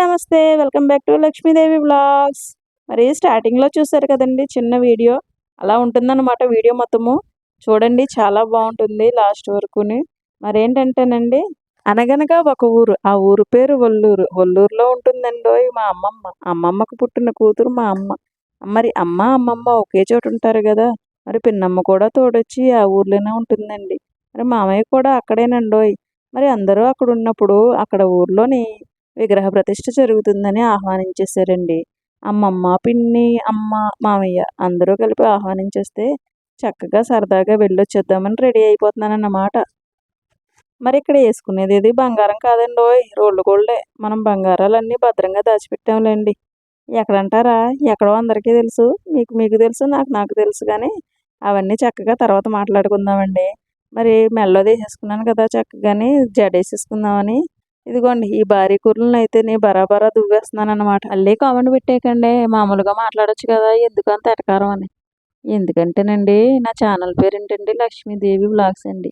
నమస్తే welcome back to Lakshmidevi blogs. మరి స్టార్టింగ్లో చూసారు కదండి చిన్న వీడియో. అలా ఉంటుందన్నమాట వీడియో మొత్తము. చూడండి చాలా బాగుంటుంది లాస్ట్ వరకుని. మరేంటంటేనండి అనగనగా ఒక ఊరు ఆ ఊరు పేరు ఒల్లూరు ఒల్లూరులో ఉంటుందండి మా అమ్మమ్మ. అమ్మమ్మకు పుట్టిన కూతురు మా అమ్మ. మరి అమ్మ అమ్మమ్మ ఒకే చోటు ఉంటారు కదా. మరి పిన్నమ్మ కూడా తోడొచ్చి ఆ ఊర్లోనే ఉంటుందండి. మరి మామయ్య కూడా అక్కడేనండోయ్. మరి అందరూ అక్కడ ఉన్నప్పుడు అక్కడ ఊర్లోని విగ్రహ ప్రతిష్ఠ జరుగుతుందని ఆహ్వానించేశారండి. అమ్మమ్మ పిన్ని అమ్మ మామయ్య అందరూ కలిపి ఆహ్వానించేస్తే చక్కగా సరదాగా వెళ్ళొచ్చేద్దామని రెడీ అయిపోతున్నానన్నమాట. మరి ఇక్కడ వేసుకునేది ఇది బంగారం కాదండి ఓయ్ రోడ్లు గోల్డే మనం బంగారాలన్నీ భద్రంగా దాచిపెట్టాంలేండి. ఎక్కడంటారా? ఎక్కడో అందరికీ తెలుసు. మీకు మీకు తెలుసు నాకు నాకు తెలుసు కానీ అవన్నీ చక్కగా తర్వాత మాట్లాడుకుందామండి. మరి మెల్లో తీసేసుకున్నాను కదా చక్కగానే జడేసేసుకుందామని ఇదిగోండి ఈ భారీ కూరలను అయితే నేను బరాబరా దువ్వేస్తున్నాను అనమాట మళ్ళీ కామెంట్ పెట్టేయకండి మామూలుగా మాట్లాడచ్చు కదా ఎందుకు అంత ఎటకారం అని. ఎందుకంటేనండి నా ఛానల్ పేరు ఏంటండి లక్ష్మీదేవి బ్లాగ్స్ అండి.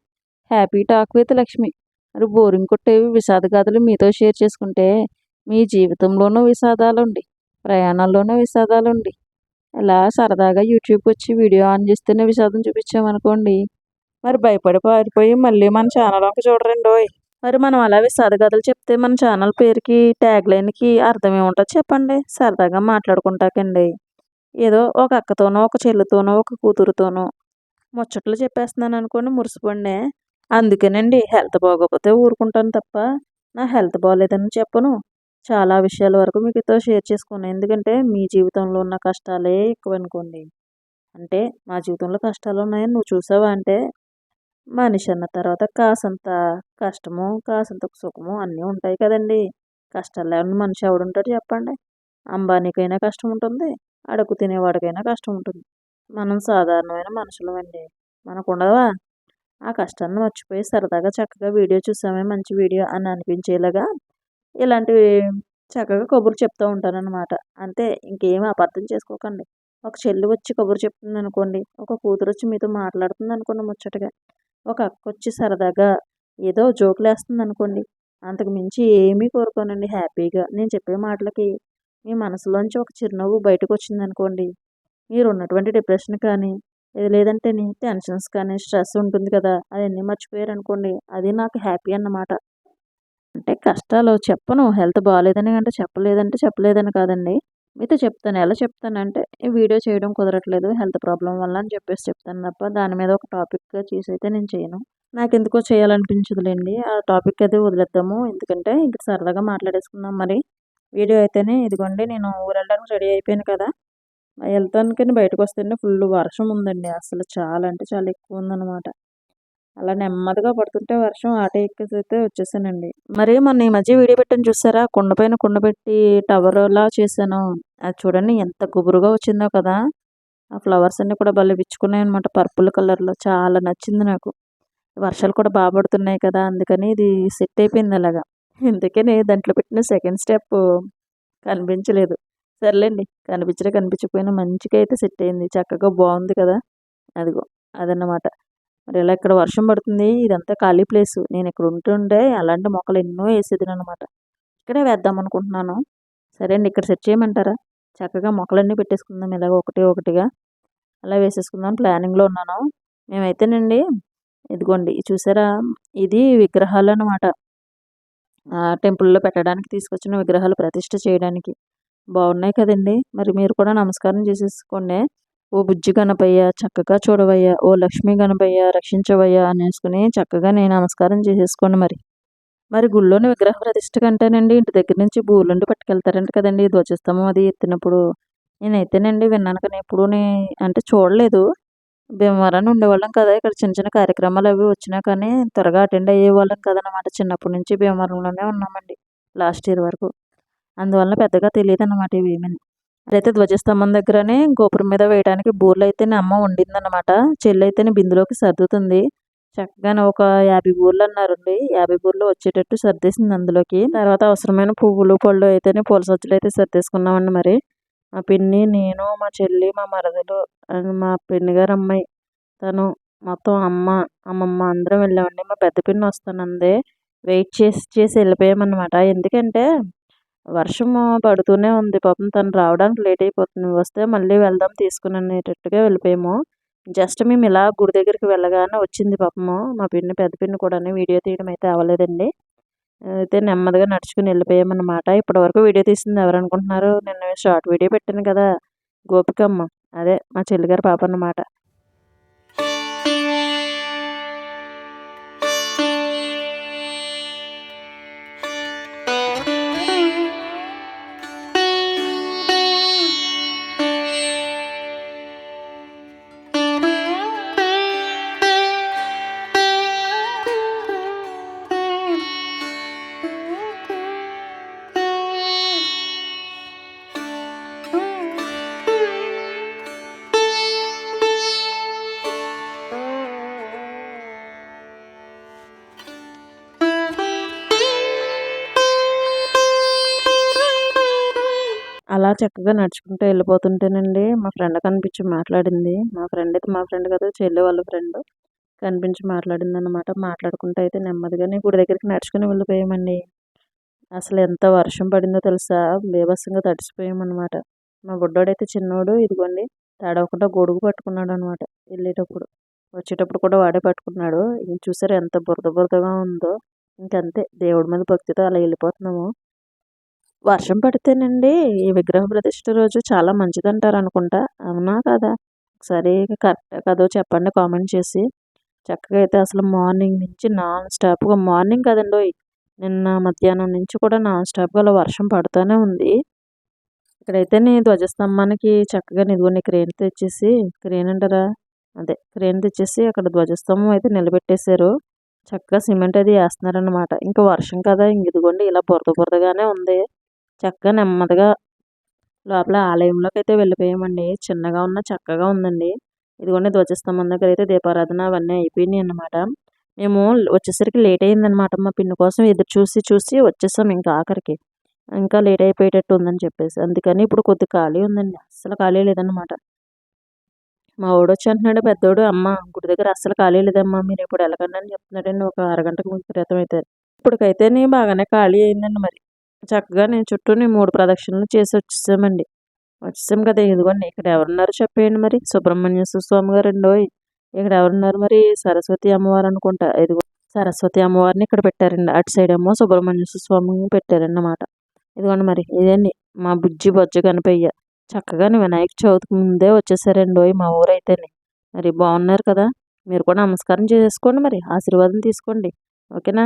Happy talk with Lakshmi. మరి బోరింగ్ కొట్టేవి విషాద గాథలు మీతో షేర్ చేసుకుంటే మీ జీవితంలోనూ విషాదాలుండి ప్రయాణాల్లోనూ విషాదాలుండి. ఇలా సరదాగా యూట్యూబ్కి వచ్చి వీడియో ఆన్ చేస్తేనే విషాదం చూపించామనుకోండి. మరి భయపడి పారిపోయి మళ్ళీ మన ఛానల్ ఒక చూడరండి మరి మనం అలా విషాద చెప్తే మన ఛానల్ పేరుకి ట్యాగ్ లైన్కి అర్థం ఏముంటుంది చెప్పండి. సరదాగా మాట్లాడుకుంటాకండి. ఏదో ఒక అక్కతోనో ఒక చెల్లితోనో ఒక కూతురుతోనో ముచ్చట్లు చెప్పేస్తున్నాను అనుకోండి మురిసిపోండి. అందుకేనండి హెల్త్ బాగోకపోతే ఊరుకుంటాను తప్ప నా హెల్త్ బాగాలేదని చెప్పను. చాలా విషయాల వరకు మీకుతో షేర్ చేసుకున్నాను ఎందుకంటే మీ జీవితంలో ఉన్న కష్టాలే ఎక్కువ అనుకోండి అంటే మా జీవితంలో కష్టాలు ఉన్నాయని నువ్వు చూసావా అంటే మనిషి అన్న తర్వాత కాసంత కష్టము కాసంత సుఖము అన్నీ ఉంటాయి కదండి. కష్టాలు లేకుండా మనిషి ఎవడుంటాడు చెప్పండి? అంబానీకైనా కష్టం ఉంటుంది అడుగు తినేవాడికైనా కష్టం ఉంటుంది. మనం సాధారణమైన మనుషులమండి. మనకు ఉండవా ఆ కష్టాన్ని మర్చిపోయి సరదాగా చక్కగా వీడియో చూసామే మంచి వీడియో అని అనిపించేలాగా ఇలాంటివి చక్కగా కబుర్లు చెప్తూ ఉంటానన్నమాట. అంతే ఇంకేం అపార్థం చేసుకోకండి. ఒక చెల్లి వచ్చి కబురు చెప్తుంది అనుకోండి ఒక కూతురు వచ్చి మీతో మాట్లాడుతుంది అనుకోండి ముచ్చటగా. ఒక అక్క వచ్చి సరదాగా ఏదో జోకులేస్తుంది అనుకోండి అంతకు మించి ఏమీ కోరుకోనండి హ్యాపీగా. నేను చెప్పే మాటలకి మీ మనసులోంచి ఒక చిరునవ్వు బయటకు వచ్చింది అనుకోండి మీరు ఉన్నటువంటి డిప్రెషన్ కానీ లేదంటే టెన్షన్స్ కానీ స్ట్రెస్ ఉంటుంది కదా అవన్నీ మర్చిపోయారు అనుకోండి అది నాకు హ్యాపీ అన్నమాట. అంటే కష్టాలు చెప్పను హెల్త్ బాగాలేదని అంటే చెప్పలేదంటే చెప్పలేదని కాదండి. మీతో చెప్తాను. ఎలా చెప్తానంటే ఈ వీడియో చేయడం కుదరట్లేదు హెల్త్ ప్రాబ్లం వల్ల అని చెప్పేసి చెప్తాను తప్ప దాని మీద ఒక టాపిక్గా చేసి అయితే నేను చేయను. నాకు ఎందుకో చేయాలనిపించదులేండి. ఆ టాపిక్ అయితే వదిలేద్దాము. ఎందుకంటే ఇంక సరదాగా మాట్లాడేసుకుందాం మరి. వీడియో అయితేనే ఇదిగోండి నేను ఊరెళ్ళడానికి రెడీ అయిపోయాను కదా. వెళ్తానికి బయటకు వస్తేనే ఫుల్ వర్షం ఉందండి. అసలు చాలా అంటే చాలా ఎక్కువ ఉందన్నమాట. అలా నెమ్మదిగా పడుతుంటే వర్షం ఆటో ఎక్కితే వచ్చేసానండి. మరి మొన్న ఈ మధ్య వీడియో పెట్టాను చూసారా? కుండపైన కుండ పెట్టి టవర్లా చేశాను. అది చూడండి ఎంత గుబురుగా వచ్చిందో కదా! ఆ ఫ్లవర్స్ అన్నీ కూడా భలే విచ్చుకున్నాయి అనమాట పర్పుల్ కలర్లో చాలా నచ్చింది నాకు. వర్షాలు కూడా బాగా పడుతున్నాయి కదా! అందుకని ఇది సెట్ అయిపోయింది అలాగా. అందుకని దాంట్లో పెట్టిన సెకండ్ స్టెప్ కనిపించలేదు. సర్లేండి కనిపించలే కనిపించకపోయినా మంచిగా అయితే సెట్ అయింది. చక్కగా బాగుంది కదా! అదిగో అదన్నమాట. మరి ఇలా ఇక్కడ వర్షం పడుతుంది. ఇదంతా ఖాళీ ప్లేస్. నేను ఇక్కడ ఉంటుండే అలాంటి మొక్కలు ఎన్నో వేసేది అనమాట ఇక్కడే వేద్దాం అనుకుంటున్నాను. సరే అండి ఇక్కడ సెట్ చేయమంటారా? చక్కగా మొక్కలన్నీ పెట్టేసుకుందాం. ఇలాగ ఒకటి ఒకటిగా అలా వేసేసుకుందాం. ప్లానింగ్లో ఉన్నాను. మేమైతేనండి ఇదిగోండి చూసారా? ఇది విగ్రహాలు అనమాట టెంపుల్లో పెట్టడానికి తీసుకొచ్చిన విగ్రహాలు ప్రతిష్ట చేయడానికి. బాగున్నాయి కదండి. మరి మీరు కూడా నమస్కారం చేసేసుకోండి. ఓ బుజ్జి గణపయ్య చక్కగా చూడవయ్యా. ఓ లక్ష్మీ గణపయ్య రక్షించవయ్యా అనేసుకుని చక్కగా నేను నమస్కారం చేసేసుకోండి మరి. మరి గుళ్ళోని విగ్రహ ప్రతిష్ట కంటేనండి. ఇంటి దగ్గర నుంచి బూర్లుండి పట్టుకెళ్తారంట కదండి ధ్వజస్తంభం అది ఎత్తినప్పుడు. నేనైతేనండి విన్నాను కానీ ఎప్పుడు అంటే చూడలేదు. భీమవరాన్ని ఉండేవాళ్ళం కదా ఇక్కడ చిన్న చిన్న కార్యక్రమాలు అవి వచ్చినా కానీ త్వరగా అటెండ్ అయ్యేవాళ్ళం కదనమాట చిన్నప్పటి నుంచి భీమవరంలోనే ఉన్నామండి లాస్ట్ ఇయర్ వరకు. అందువల్ల పెద్దగా తెలియదు అన్నమాట ఇవేమీ. అయితే ధ్వజస్తంభం దగ్గరనే గోపురం మీద వేయడానికి బూర్లు అయితే అమ్మ వండిందనమాట చెల్లి అయితే బిందులోకి సర్దుతుంది. చక్కగా ఒక యాభై బూర్లు అన్నారండి. యాభై బూర్లు వచ్చేటట్టు సర్దేసింది అందులోకి. తర్వాత అవసరమైన పువ్వులు పళ్ళు అయితేనే పూల సజ్జలు అయితే సర్దేసుకున్నామండి మరి. మా పిన్ని నేను మా చెల్లి మా మరదలు మా పిన్ని గారు అమ్మాయి తను మొత్తం అమ్మ అమ్మమ్మ అందరం వెళ్ళామండి. మా పెద్ద పిన్ని వస్తానందే. వెయిట్ చేసి చేసి వెళ్ళిపోయామన్నమాట. ఎందుకంటే వర్షము పడుతూనే ఉంది. పాపం తను రావడానికి లేట్ అయిపోతుంది. వస్తే మళ్ళీ వెళ్దాం తీసుకుని అనేటట్టుగా వెళ్ళిపోయాము. జస్ట్ మేము ఇలా గుడి దగ్గరికి వెళ్ళగానే వచ్చింది పాపము. మా పిన్ని పెద్ద పిన్ని కూడా వీడియో తీయడం అయితే అవ్వలేదండి. అయితే నెమ్మదిగా నడుచుకుని వెళ్ళిపోయామన్నమాట. ఇప్పటి వరకు వీడియో తీసింది ఎవరు అనుకుంటున్నారు? షార్ట్ వీడియో పెట్టాను కదా. గోపికమ్మ. అదే మా చెల్లిగారి పాప అన్నమాట అలా చక్కగా నడుచుకుంటూ వెళ్ళిపోతుంటేనండి మా ఫ్రెండ్ కనిపించి మాట్లాడింది. మా ఫ్రెండ్ అయితే మా ఫ్రెండ్ కదా చెల్లి వాళ్ళ ఫ్రెండ్ కనిపించి మాట్లాడింది అనమాట మాట్లాడుకుంటూ అయితే నెమ్మదిగానే గుడి దగ్గరికి నడుచుకుని వెళ్ళిపోయామండి. అసలు ఎంత వర్షం పడిందో తెలుసా? బీభత్సంగా తడిసిపోయామన్నమాట. మా బుడ్డోడైతే చిన్నోడు ఇదిగోండి తడవకుండా గొడుగు పట్టుకున్నాడు అనమాట వెళ్ళేటప్పుడు. వచ్చేటప్పుడు కూడా వాడే పట్టుకున్నాడు. ఇంక చూసారు ఎంత బురద బురదగా ఉందో. ఇంకంతే దేవుడి మీద భక్తితో అలా వెళ్ళిపోతున్నాము. వర్షం పడితేనండి ఈ విగ్రహ ప్రతిష్ట రోజు చాలా మంచిది అంటారు అనుకుంటా. అవునా కదా? ఒకసారి కరెక్ట్ కదో చెప్పండి కామెంట్ చేసి. చక్కగా అయితే అసలు మార్నింగ్ నుంచి నాన్ స్టాప్గా మార్నింగ్ కదండి నిన్న మధ్యాహ్నం నుంచి కూడా నాన్ స్టాప్గా అలా వర్షం పడుతూనే ఉంది. ఇక్కడైతే నీ ధ్వజస్తంభానికి చక్కగా నిధుని క్రేన్ తెచ్చేసి క్రేన్ అంటారా? అదే క్రేన్ తెచ్చేసి అక్కడ ధ్వజస్తంభం అయితే నిలబెట్టేశారు. చక్కగా సిమెంట్ అది వేస్తున్నారనమాట ఇంకా వర్షం కదా ఇంక ఇదిగోండి ఇలా బురద బురదగానే ఉంది. చక్కగా నెమ్మదిగా లోపల ఆలయంలోకి అయితే వెళ్ళిపోయామండి. చిన్నగా ఉన్న చక్కగా ఉందండి. ఇదిగోండి ధ్వజస్తంభం దగ్గర అయితే దీపారాధన అవన్నీ అయిపోయినాయి అన్నమాట. మేము వచ్చేసరికి లేట్ అయిందనమాట మా పిన్ని కోసం ఎదురు చూసి చూసి వచ్చేసాం ఇంకా ఆఖరికి. ఇంకా లేట్ అయిపోయేటట్టు ఉందని చెప్పేసి. అందుకని ఇప్పుడు కొద్ది ఖాళీ ఉందండి. అస్సలు ఖాళీ లేదనమాట మా వాడు వచ్చి అంటున్నాడు పెద్దోడు అమ్మ గుడి దగ్గర అస్సలు ఖాళీ లేదమ్మా. మీరు ఇప్పుడు వెళ్ళకండి అని చెప్తున్నాడండి. ఒక అరగంటకు క్రితం అయితే ఇప్పటికైతే బాగానే ఖాళీ అయిందండి మరి. చక్కగా నేను చుట్టూ మూడు ప్రదక్షిణలు చేసి వచ్చేసామండి. వచ్చేసాం కదా ఇదిగోండి ఇక్కడ ఎవరున్నారు చెప్పేయండి మరి. సుబ్రహ్మణ్యేశ్వర స్వామి గారు అండి ఇక్కడ ఎవరున్నారు మరి? సరస్వతి అమ్మవారు అనుకుంటా. ఇదిగో సరస్వతి అమ్మవారిని ఇక్కడ పెట్టారండి. అటు సైడ్ ఏమో సుబ్రహ్మణ్యేశ్వర స్వామిని పెట్టారండి అన్నమాట ఇదిగోండి మరి ఇదండి మా బుజ్జి బొజ్జ కనిపయ్య చక్కగా వినాయక చవితికి ముందే వచ్చేసారండి మా ఊరైతేనే. మరి బాగున్నారు కదా మీరు కూడా నమస్కారం చేసుకోండి మరి. ఆశీర్వాదం తీసుకోండి. ఓకేనా?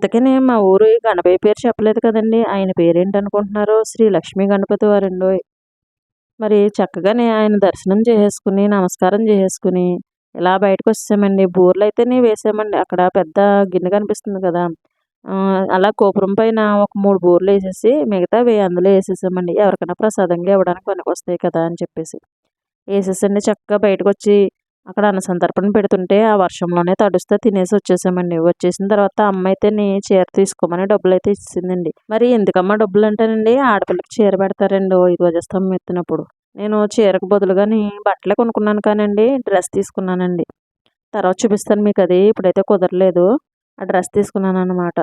ఇంతకనే మా ఊరు గణపతి పేరు చెప్పలేదు కదండి. ఆయన పేరేంటి అనుకుంటున్నారు శ్రీ లక్ష్మీ గణపతి వారండో మరి చక్కగానే ఆయన దర్శనం చేసేసుకుని నమస్కారం చేసేసుకుని ఇలా బయటకు వచ్చామండి బూర్లు అయితేనే వేసామండి. అక్కడ పెద్ద గిన్నె కనిపిస్తుంది కదా. అలా గోపురం పైన ఒక మూడు బూర్లు వేసేసి మిగతా అందులో వేసేసామండి. ఎవరికైనా ప్రసాదంగా ఇవ్వడానికి పనికి వస్తాయి కదా అని చెప్పేసి. వేసేసండి చక్కగా బయటకు వచ్చి అక్కడ అన్నసంతర్పణ పెడుతుంటే ఆ వర్షంలోనే తడుస్తూ తినేసి వచ్చేసామండి. వచ్చేసిన తర్వాత అమ్మ అయితే నీ చీర తీసుకోమని డబ్బులు అయితే ఇచ్చిందండి మరి ఎందుకమ్మా డబ్బులు అంటేనండి ఆడపిల్లకి చీర పెడతారండి. ఈ ధ్వజస్తంభం ఎత్తినప్పుడు. నేను చీరకు బదులుగాని బట్టలే కొనుక్కున్నాను కానండి డ్రెస్ తీసుకున్నానండి. తర్వాత చూపిస్తాను మీకు అది. ఇప్పుడైతే కుదరలేదు. ఆ డ్రెస్ తీసుకున్నాను అనమాట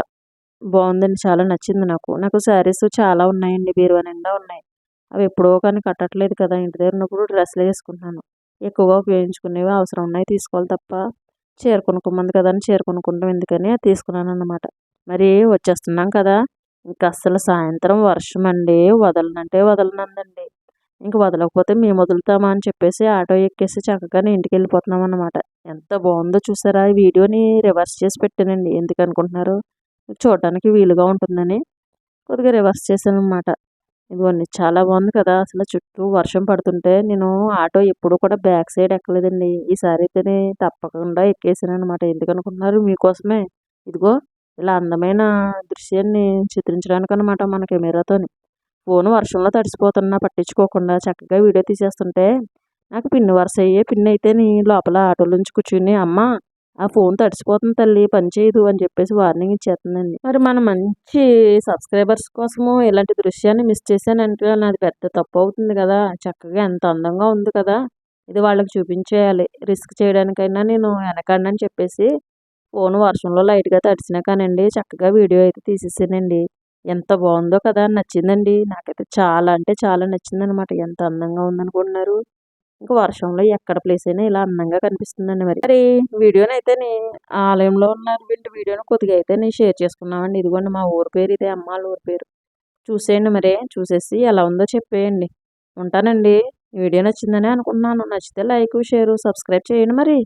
బాగుందండి. చాలా నచ్చింది నాకు. నాకు శారీస్ చాలా ఉన్నాయండి. బీరువా నిండా ఉన్నాయి. అవి ఎప్పుడో కానీ కట్టట్లేదు కదా. ఇంటి దగ్గర ఉన్నప్పుడు డ్రెస్లే వేసుకుంటున్నాను. ఎక్కువగా ఉపయోగించుకునేవి అవసరం ఉన్నాయి. తీసుకోవాలి తప్ప చీర కొనుక్కోమంది కదా అని చీర కొనుక్కుంటాం. ఎందుకని? అది తీసుకున్నాను అనమాట మరి వచ్చేస్తున్నాం కదా. ఇంకా అస్సలు సాయంత్రం వర్షం అండి. వదలనంటే వదలనందండి. ఇంక వదలకపోతే మేము వదులుతామా అని చెప్పేసి ఆటో ఎక్కేసి చక్కగానే ఇంటికి వెళ్ళిపోతున్నాం అనమాట ఎంత బాగుందో చూసారా? ఈ వీడియోని రివర్స్ చేసి పెట్టానండి. ఎందుకు అనుకుంటున్నారు? వీలుగా ఉంటుందని. కొద్దిగా రివర్స్ చేశాను అనమాట ఇదిగోండి చాలా బాగుంది కదా. అసలు చుట్టూ వర్షం పడుతుంటే నేను ఆటో ఎప్పుడు కూడా బ్యాక్ సైడ్ ఎక్కలేదండి. ఈసారి అయితేనే తప్పకుండా ఎక్కేసాను అనమాట ఎందుకనుకున్నారు మీకోసమే. ఇదిగో ఇలా అందమైన దృశ్యాన్ని చిత్రించడానికి అనమాట మన కెమెరాతోని. ఫోన్ వర్షంలో తడిసిపోతున్నా పట్టించుకోకుండా చక్కగా వీడియో తీసేస్తుంటే నాకు పిన్ని వరుస అయ్యే పిన్ని అయితే నీ లోపల ఆటోలోంచి కూర్చుని అమ్మ ఆ ఫోన్ తడిచిపోతుంది తల్లి పని చేయదు అని చెప్పేసి వార్నింగ్ ఇచ్చేస్తుందండి. మరి మన మంచి సబ్స్క్రైబర్స్ కోసము ఇలాంటి దృశ్యాన్ని మిస్ చేశానంటే నాది పెద్ద తప్పు అవుతుంది కదా. చక్కగా ఎంత అందంగా ఉంది కదా. ఇది వాళ్ళకి చూపించేయాలి. రిస్క్ చేయడానికైనా నేను వెనకండి అని చెప్పేసి ఫోన్ వర్షంలో లైట్గా తడిచినా కానండి చక్కగా వీడియో అయితే తీసేసానండి. ఎంత బాగుందో కదా. నచ్చిందండి. నాకైతే చాలా అంటే చాలా నచ్చిందనమాట ఎంత అందంగా ఉందనుకుంటున్నారు. ఇంకా వర్షంలో ఎక్కడ ప్లేస్ అయినా ఇలా అందంగా కనిపిస్తుందండి మరి. మరి వీడియోని అయితే ఆలయంలో ఉన్న వీడియోని కొద్దిగా అయితే నేను షేర్ చేసుకున్నామండి. ఇదిగోండి మా ఊరి పేరు ఇదే అమ్మాళ్ళ ఊరి పేరు. చూసేయండి మరి చూసేసి ఎలా ఉందో చెప్పేయండి. ఉంటానండి. వీడియో నచ్చిందని అనుకున్నాను నచ్చితే లైక్ షేర్ సబ్స్క్రైబ్ చేయండి మరి.